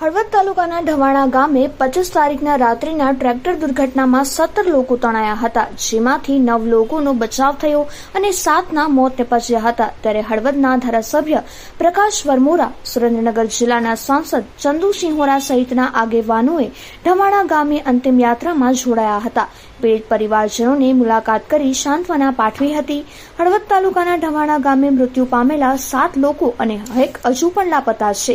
હળવદ તાલુકાના ઢવાણા ગામે પચીસ તારીખના રાત્રિના ટ્રેક્ટર દુર્ઘટનામાં સત્તર લોકો તણાયા હતા, જેમાંથી નવ લોકોનો બચાવ થયો અને સાતના મોત નિપજ્યા હતા. ત્યારે હળવદના ધારાસભ્ય પ્રકાશ વરમોરા, સુરેન્દ્રનગર જિલ્લાના સાંસદ ચંદુસિંહોરા સહિતના આગેવાનોએ ઢવાણા ગામે અંતિમ યાત્રામાં જોડાયા હતા. પીડિત પરિવારજનોને મુલાકાત કરી સાંત્વના પાઠવી હતી. હળવદ તાલુકાના ઢવાણા ગામે મૃત્યુ પામેલા સાત લોકો અને એક હજુ પણ લાપતા છે.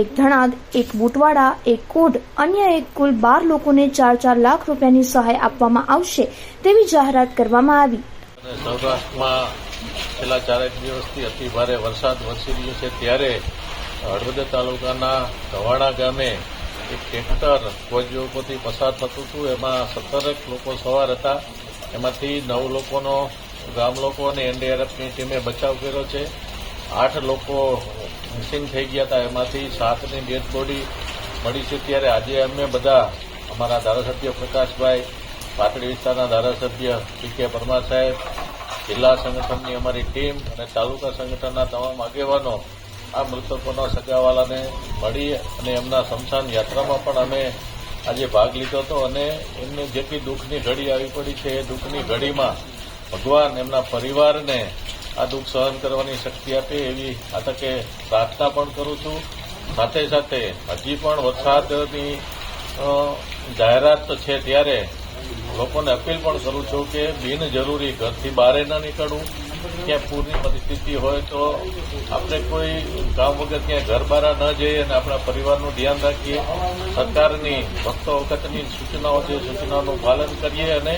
એક ધણાદ, એક બુટવાડા, એક કોઢ, અન્ય એક કુલ બાર લોકોને ચાર ચાર લાખ રૂપિયાની સહાય આપવામાં આવશે તેવી જાહેરાત કરવામાં આવી. સૌરાષ્ટ્રમાં છેલ્લા ચારેક દિવસથી અતિ ભારે વરસાદ વરસી રહ્યો છે. ત્યારે હળવદ તાલુકાના ધવાણા ગામે એક ટ્રેક્ટર ઉપરથી પસાર થતું હતું. એમાં સત્તરેક લોકો સવાર હતા. એમાંથી નવ લોકોનો ગામ લોકો અને એનડીઆરએફની ટીમે બચાવ કર્યો છે. આઠ લોકો મિસિંગ થઈ ગયા હતા. એમાંથી સાતની ડેડ બોડી મળી છે ત્યારે આજે અમે બધા અમારા ધારાસભ્ય પ્રકાશભાઈ પાટડી વિસ્તારના ધારાસભ્ય પી કે પરમાર સાહેબ, જિલ્લા સંગઠનની અમારી ટીમ અને તાલુકા સંગઠનના તમામ આગેવાનો આ મૃતકોના સગાવાલાને મળી અને એમના સમશાન યાત્રામાં પણ અમે આજે ભાગ લીધો હતો અને એમને જેટલી દુઃખની ઘડી આવી પડી છે એ દુઃખની ઘડીમાં ભગવાન એમના પરિવારને આ દુઃખ સહન કરવાની શક્તિ આપે એવી આ તકે પ્રાર્થના પણ કરું છું. સાથે સાથે હજી પણ વરસાદની જાહેરાત તો છે ત્યારે લોકોને અપીલ પણ કરું છું કે બિનજરૂરી ઘરથી બહાર ન નીકળવું. ક્યાં પૂરની પરિસ્થિતિ હોય તો આપણે કોઈ ગામ વગર ક્યાંય ઘર બહાર ન જઈએ અને આપણા પરિવારનું ધ્યાન રાખીએ. સરકારની વખતો વખતની સૂચનાઓ છે સૂચનાઓનું પાલન કરીએ અને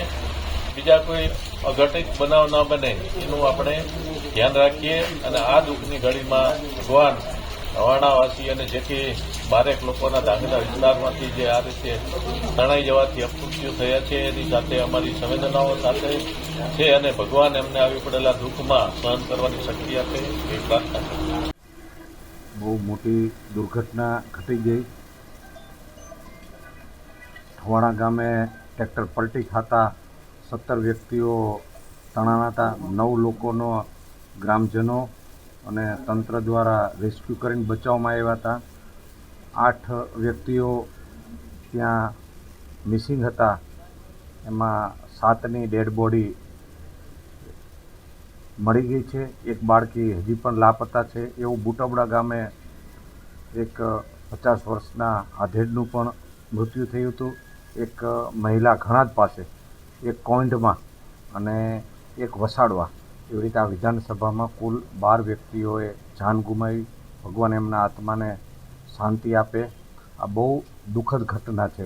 બીજા કોઈ અઘટિત બનાવ ન બને એનું આપણે ધ્યાન રાખીએ અને આ દુઃખની ઘડીમાં ભગવાન રવાણાવાસી અને જેથી બારેક લોકોના ધાંગધ્રા વિસ્તારમાંથી જે આ રીતે તણાઈ જવાથી અપમૃત્યુ થયા છે, એની સાથે અમારી સંવેદનાઓ સાથે છે અને ભગવાન એમને આવી પડેલા દુઃખમાં સહન કરવાની શક્તિ આપે એ પ્રાર્થના બહુ મોટી દુર્ઘટના ઘટી ગઈ. ઠવાણા ગામે ટ્રેક્ટર પલટી ખાતા સત્તર વ્યક્તિઓ તણાના હતા. નવ લોકોનો ગ્રામજનો અને તંત્ર દ્વારા રેસ્ક્યુ કરીને બચાવવામાં આવ્યા હતા. આઠ વ્યક્તિઓ ત્યાં મિસિંગ હતા. એમાં સાતની ડેડ બોડી મળી ગઈ છે. એક બાળકી હજી પણ લાપતા છે. એવું બુટબડા ગામે એક પચાસ વર્ષના આધેડનું પણ મૃત્યુ થયું હતું. એક મહિલા ઘણા જ પાસે, એક કોઈન્ડમાં અને એક વસાડવા. એવી રીતે આ વિધાનસભામાં કુલ બાર વ્યક્તિઓએ જાન ગુમાવી. ભગવાન એમના આત્માને શાંતિ આપે. આ બહુ દુઃખદ ઘટના છે.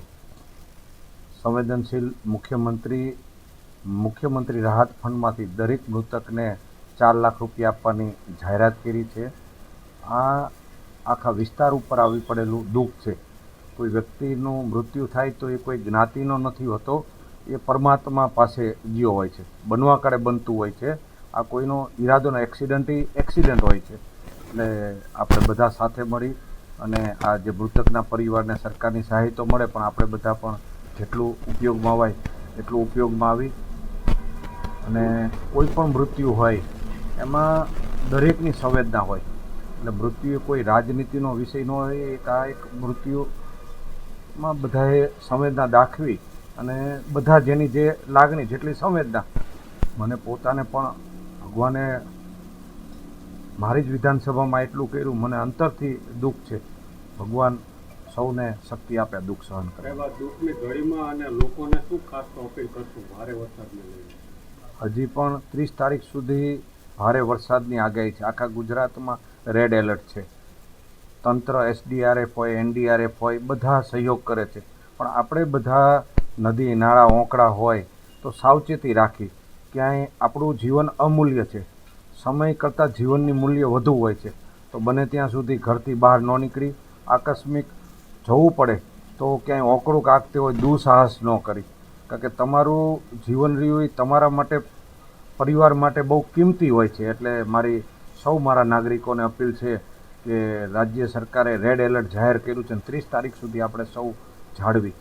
સંવેદનશીલ મુખ્યમંત્રી મુખ્યમંત્રી રાહત ફંડમાંથી દરેક મૃતકને ચાર લાખ રૂપિયા આપવાની જાહેરાત કરી છે. આ આખા વિસ્તાર ઉપર આવી પડેલું દુઃખ છે. કોઈ વ્યક્તિનું મૃત્યુ થાય તો એ કોઈ જ્ઞાતિનો નથી હોતો, એ પરમાત્મા પાસે ગયો હોય છે. બનવા કાળે બનતું હોય છે. આ કોઈનો ઈરાદોનો એક્સિડન્ટ એક્સિડન્ટ હોય છે. એટલે આપણે બધા સાથે મળી અને આ જે મૃતકના પરિવારને સરકારની સહાય તો મળે, પણ આપણે બધા પણ જેટલું ઉપયોગમાં હોય એટલું ઉપયોગમાં આવી. અને કોઈ પણ મૃત્યુ હોય, એમાં દરેકની સંવેદના હોય. એટલે મૃત્યુ કોઈ રાજનીતિનો વિષય ન હોય એક આ એક મૃત્યુમાં બધાએ સંવેદના દાખવી અને બધા જેની જે લાગણી, જેટલી સંવેદના, મને પોતાને પણ ભગવાને મારી જ વિધાનસભામાં એટલું કર્યું મને અંતરથી દુઃખ છે. ભગવાન સૌને શક્તિ આપે દુઃખ સહન કરે. દુઃખની ઘડીમાં અને લોકોને શું ખાસ અપીલ કરશું? ભારે વરસાદને લઈને. હજી પણ ત્રીસ તારીખ સુધી ભારે વરસાદની આગાહી છે. આખા ગુજરાતમાં રેડ એલર્ટ છે. તંત્ર એસડીઆરએફ હોય એનડીઆરએફ હોય બધા સહયોગ કરે છે. પણ આપણે બધા નદી નાળા ઓંકળા હોય તો સાવચેતી રાખી. ક્યાંય આપણું જીવન અમૂલ્ય છે. સમય કરતાં જીવનની મૂલ્ય વધુ હોય છે. તો બને ત્યાં સુધી ઘરથી બહાર ન નીકળી, આકસ્મિક જવું પડે તો ક્યાંય ઓકળું કાકતી હોય, દુઃસાહસ ન કરી. કારણ કે તમારું જીવન રહ્યું એ તમારા માટે, પરિવાર માટે બહુ કિંમતી હોય છે. એટલે મારી સૌ મારા નાગરિકોને અપીલ છે કે રાજ્ય સરકારે રેડ એલર્ટ જાહેર કર્યું છે અને ત્રીસ તારીખ સુધી આપણે સૌ જાળવી.